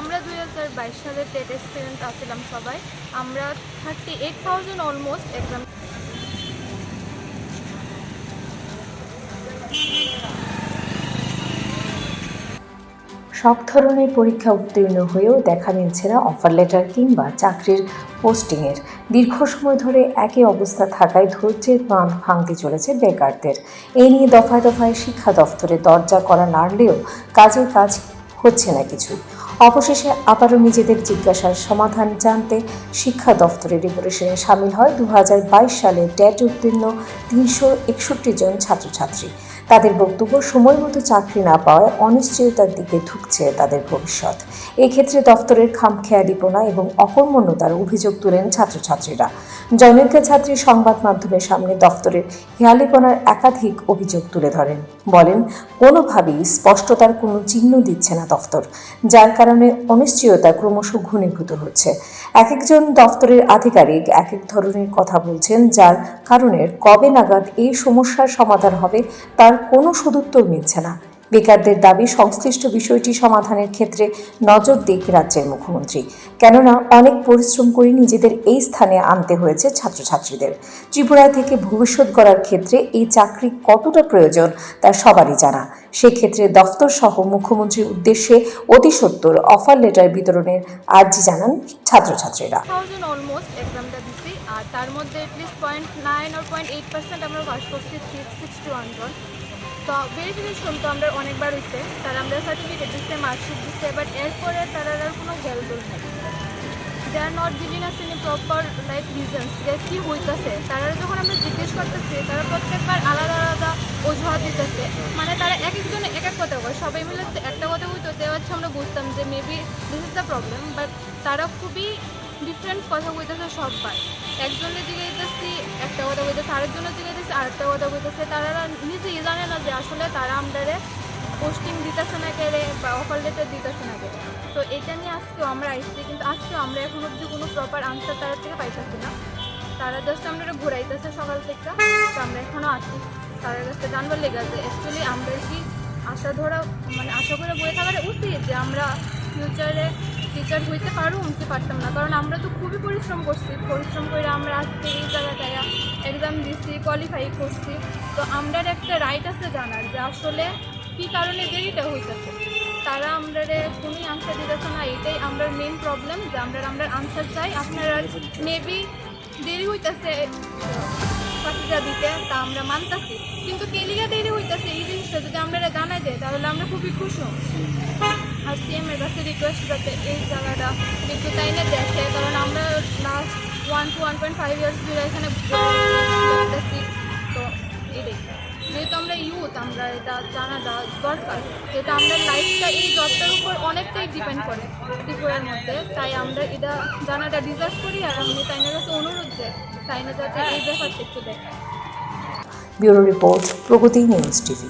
আমরা দুই হাজার বাইশ সালে টেট এক্সপিরিয়েন্স আসছিলাম সবাই। আমরা thirty eight thousand almost exam সব ধরনের পরীক্ষা উত্তীর্ণ হয়েও দেখা মিলছে না অফার লেটার কিংবা চাকরির পোস্টিংয়ের দীর্ঘ সময় ধরে একই অবস্থা থাকায় ধৈর্যের বাঁধ ভাঙতে চলেছে বেকারদের। এ নিয়ে দফায় দফায় শিক্ষা দফতরে দরজা করা নাড়লেও কাজের কাজ হচ্ছে না কিছু। অবশেষে আবারও নিজেদের জিজ্ঞাসার সমাধান জানতে শিক্ষা দফতরের রিপোর্টেশনে সামিল হয় দু সালে ট্যাট উত্তীর্ণ তিনশো একষট্টি জন ছাত্রছাত্রী। তাদের বক্তব্য সময় মতো চাকরি না পাওয়ায় অনিশ্চয়তার দিকে ঢুকছে তাদের ভবিষ্যৎ। এক্ষেত্রে দফতরের খামখেয়ালিপনা এবং অকর্মণ্যতার অভিযোগ তুলেন ছাত্রছাত্রীরা। জনৈকা ছাত্রী সংবাদ মাধ্যমের সামনে দফতরের হেয়ালিপনার একাধিক অভিযোগ তুলে ধরেন। বলেন, কোনোভাবেই স্পষ্টতার কোনো চিহ্ন দিচ্ছে না দফতর, যার কারণে অনিশ্চয়তা ক্রমশ ঘনীভূত হচ্ছে। এক একজন দফতরের আধিকারিক এক এক ধরনের কথা বলছেন, যার কারণে কবে নাগাদ এই সমস্যার সমাধান হবে তার কোনো সদুত্তর মিলছে না। বেকারদের দাবি, সংশ্লিষ্ট বিষয়টি সমাধানের ক্ষেত্রে নজর দিক রাজ্যের মুখ্যমন্ত্রী। কেননা, অনেক পরিশ্রম করে নিজেদের এই স্থানে আনতে হয়েছে ছাত্রছাত্রীদের। ত্রিপুরা থেকে ভবিষ্যৎ গড়ার ক্ষেত্রে এই চাকরি কতটা প্রয়োজন, তা সবারই জানা। সেক্ষেত্রে দফতর সহ মুখ্যমন্ত্রীর উদ্দেশ্যে অতি সত্বর অফার লেটার বিতরণের আর্জি জানান ছাত্রছাত্রীরা। তার মধ্যে এটলিস্ট পয়েন্ট নাইন আর পয়েন্ট এইট পার্সেন্ট আমরা পাস করছি থ্রি সিক্সটি ওয়ান তো ভেরিফিকেশন তো আমরা অনেকবার হয়েছে তারা আমরা সার্টিফিকেট দিচ্ছে মার্কশিট দিচ্ছে বাট এরপরে তারা আর কোনো হেল্প নেই। They are not giving us any proper like reasons যে কী হইতেছে। তারা যখন আমরা জিজ্ঞেস করতেছি, তারা প্রত্যেকবার আলাদা আলাদা অজুহাত দিতেছে। মানে তারা এক একজনে এক এক কথা কয়। সবাই মিলে একটা কথা হইতো দেওয়া হচ্ছে আমরা বুঝতাম যে maybe this is the problem but তারা খুবই ডিফারেন্ট কথা কইতেছে সববার। একজনের দিকে দিতেছি একটা কথা কইতেছে, আরেকজনের দিকে দিতেছি আরেকটা কথা কইতেছে। তারা নিজেই জানে না যে আসলে তারা আমাদের পোস্টিং দিতেছে না কেড়ে বা অফার লেটার দিতেছে না কেড়ে। তো এটা নিয়ে আজকেও আমরা আসছি, কিন্তু আজকেও আমরা এখন অব্দি কোনো প্রপার আনসার তার থেকে পাইতেছি না। তারা জাস্ট আমরা ঘুরাইতেছে সকাল থেকে, তো আমরা এখনও আছি। তাদের কাছে জানবার লেগে আছে। অ্যাকচুয়ালি আমরা কি আশা ধরা মানে আশা করে বয়ে থাকার উচিত যে আমরা ফিউচারে টিচার হইতে পারো কি পারতাম না? কারণ আমরা তো খুবই পরিশ্রম করছি। পরিশ্রম করে আমরা আজকে এই জায়গাটায় এক্সাম দিচ্ছি কোয়ালিফাই করছি। তো আমরা একটা রাইট আছে জানার যে আসলে কী কারণে দেরিটা হইতেছে? তারা আমরা কোনোই আনসার দিতেছে না এটাই আমরা মেন প্রবলেম যে আমরা আমরা আনসার চাই। আপনারা মেবি দেরি হইতেছে চাকরিটা দিতে, তা আমরা মানতাছি। কিন্তু কেলিগা দেরি হইতেছে এই জিনিসটা যদি আমরা জানাই দেয়, তাহলে আমরা খুবই খুশি। আর সিএম এর কাছে রিকোয়েস্ট যাতে এই জায়গাটা একটু তাইনে দেখে, কারণ আমরা last one two one point five years ধরে এখানে আমরা এটা জানা দরকার। যেটা আমরা লাইফটা এই জবটার উপর অনেকটাই ডিপেন্ড করে ত্রিপুরার মধ্যে। তাই আমরা এটা জানাটা ডিজার্ভ করি আর আমি তাইনের কাছে অনুরোধ যে তাইনা যাতে এই ব্যাপারটা একটু দেখে। Bureau report, Pragati news TV.